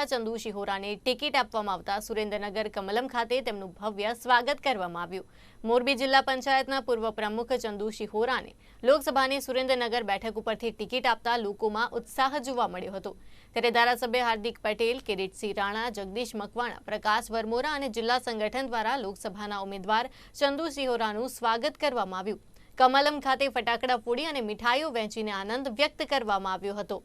દ્વારા ચંદુ શિહોરાને ટિકિટ આપવામાં આવતા સુરેન્દ્રનગર કમલમ ખાતે તેમનું ભવ્ય સ્વાગત કરવામાં આવ્યું. મોરબી જિલ્લા પંચાયતના પૂર્વ પ્રમુખ ચંદુ શિહોરાને લોકસભાની સુરેન્દ્રનગર બેઠક ઉપરથી ટિકિટ આપતા લોકોમાં ઉત્સાહ જોવા મળ્યો હતો. ત્યારે ધારાસભ્ય હાર્દિક પટેલ, કિરીટસિંહ રાણા, જગદીશ મકવાણા, પ્રકાશ વરમોરા અને જિલ્લા સંગઠન દ્વારા લોકસભાના ઉમેદવાર ચંદુ શિહોરાનું સ્વાગત કરવામાં આવ્યું. કમલમ ખાતે ફટાકડા ફોડી અને મીઠાઈઓ વહેંચીને આનંદ વ્યક્ત કરવામાં આવ્યો હતો.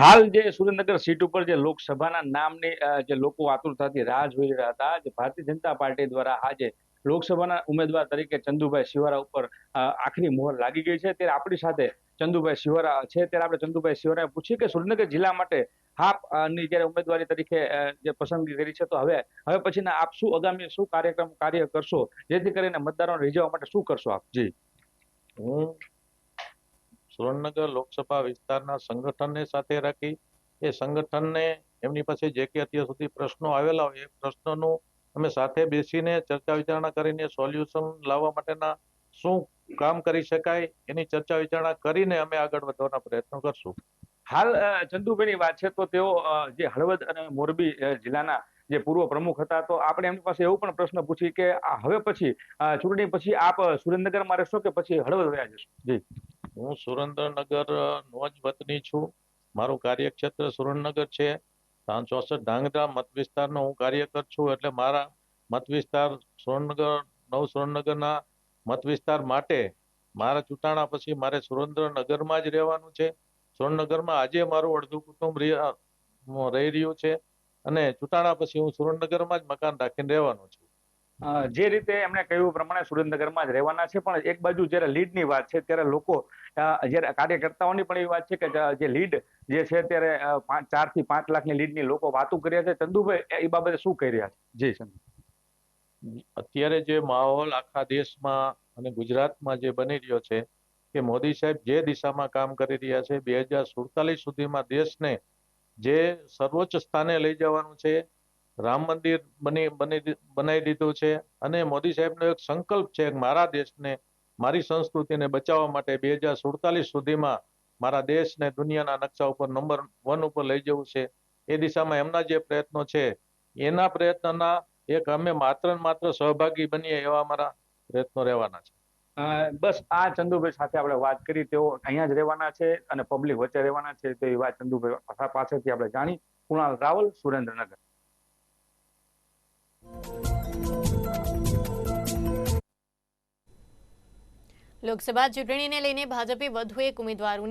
હાલ જે સુરેન્દ્રનગર સીટ ઉપર જે લોકસભાના નામની જે લોકો આતુરતાથી રાહ જોઈ રહ્યા હતા જે ભારતીય જનતા પાર્ટી દ્વારા આજે લોકસભાના ઉમેદવાર તરીકે ચંદુભાઈ શિવારા ઉપર આખરી મોહર લાગી ગઈ છે. ત્યારે આપણી સાથે ચંદુભાઈ શિવારા છે. ત્યારે આપણે ચંદુભાઈ શિવારાએ પૂછ્યું કે સુરેન્દ્રનગર જિલ્લા માટે હાપની જ્યારે ઉમેદવારી તરીકે જે પસંદગી કરી છે, તો હવે હવે પછીના આપ શું આગામી શું કાર્યક્રમ કાર્ય કરશો? જેથી કરીને મતદારોને રીઝવવા માટે શું કરશો આપ? જી. હું સુરેન્દ્રનગર લોકસભા વિસ્તારના સંગઠનને સાથે રાખી એ સંગઠનને એમની પાસે જે કે અત્યાર સુધી પ્રશ્નો આવેલા હોય એ પ્રશ્નોનું અમે સાથે બેસીને ચર્ચા વિચારણા કરીને સોલ્યુશન લાવવા માટેના શું કામ કરી શકાય એની ચર્ચા વિચારણા કરીને અમે આગળ વધવાના પ્રયત્નો કરશું. હાલ ચંદુભાઈ ચંદુભાઈની વાત છે તો તેઓ જે હળવદ અને મોરબી જિલ્લાના જે પૂર્વ પ્રમુખ હતા તો આપણે એમની પાસે એવું પણ પ્રશ્ન પૂછી કે હવે પછી ચૂંટણી પછી આપ સુરેન્દ્રનગરમાં રહેશો કે પછી હળવદ રહ્યા જશો? જી. હું સુરેન્દ્રનગર નો જ વતની છું. મારું કાર્યક્ષેત્ર સુરેન્દ્રનગર છે. ચોસઠ ધાંગધ્રા મત વિસ્તારનો હું કાર્યકર છું એટલે મારા મત વિસ્તાર સુરેન્દ્રનગર, નવ સુરેન્દ્રનગરના મત વિસ્તાર માટે મારા ચૂંટાણા પછી મારે સુરેન્દ્રનગરમાં જ રહેવાનું છે. સુરેન્દ્રનગરમાં આજે મારું અડધું કુટુંબ રહી રહ્યું છે. અને ચૂંટાણા પછી હું સુરેન્દ્રનગરમાં જ મકાન રાખીને રહેવાનું છું. જે રીતે એમણે કહ્યું પ્રમાણે સુરેન્દ્રનગરમાં જ રહેવાના છે. પણ એક બાજુ જ્યારે લીડની વાત છે, ત્યારે લોકો જ્યારે કાર્યકર્તાઓની પણ એવી વાત છે કે જે લીડ જે છે ત્યારે ચારથી પાંચ લાખની લીડની લોકો વાતો કરી રહ્યા છે. ચંદુભાઈ, એ- બાબતે શું કહી રહ્યા છે? જી ચંદુ અત્યારે જે માહોલ આખા દેશમાં અને ગુજરાતમાં જે બની રહ્યો છે કે મોદી સાહેબ જે દિશામાં કામ કરી રહ્યા છે, બે હજાર સુડતાલીસ સુધીમાં દેશને જે સર્વોચ્ચ સ્થાને લઈ જવાનું છે રામ મંદિર બની બની, બનાવી દીધું છે. અને મોદી સાહેબનો એક સંકલ્પ છે મારા દેશને, મારી સંસ્કૃતિને બચાવવા માટે બે હજાર સુડતાલીસ સુધીમાં મારા દેશને દુનિયાના નકશા ઉપર નંબર વન ઉપર લઈ જવું છે. એ દિશામાં એમના જે પ્રયત્નો છે, એના પ્રયત્નના એક અમે માત્ર માત્ર સહભાગી બનીએ એવા અમારા પ્રયત્નો રહેવાના છે. બસ આ ચંદુભાઈ સાથે આપણે વાત કરી. તેઓ અહીંયા જ રહેવાના છે અને પબ્લિક વચ્ચે રહેવાના છે. તેવી વાત ચંદુભાઈ પાસેથી આપણે જાણી. કુણાલ રાવલ સુરેન્દ્રનગર. લોકસભા ચૂંટણીને લઈને ભાજપે વધુ એક ઉમેદવારોની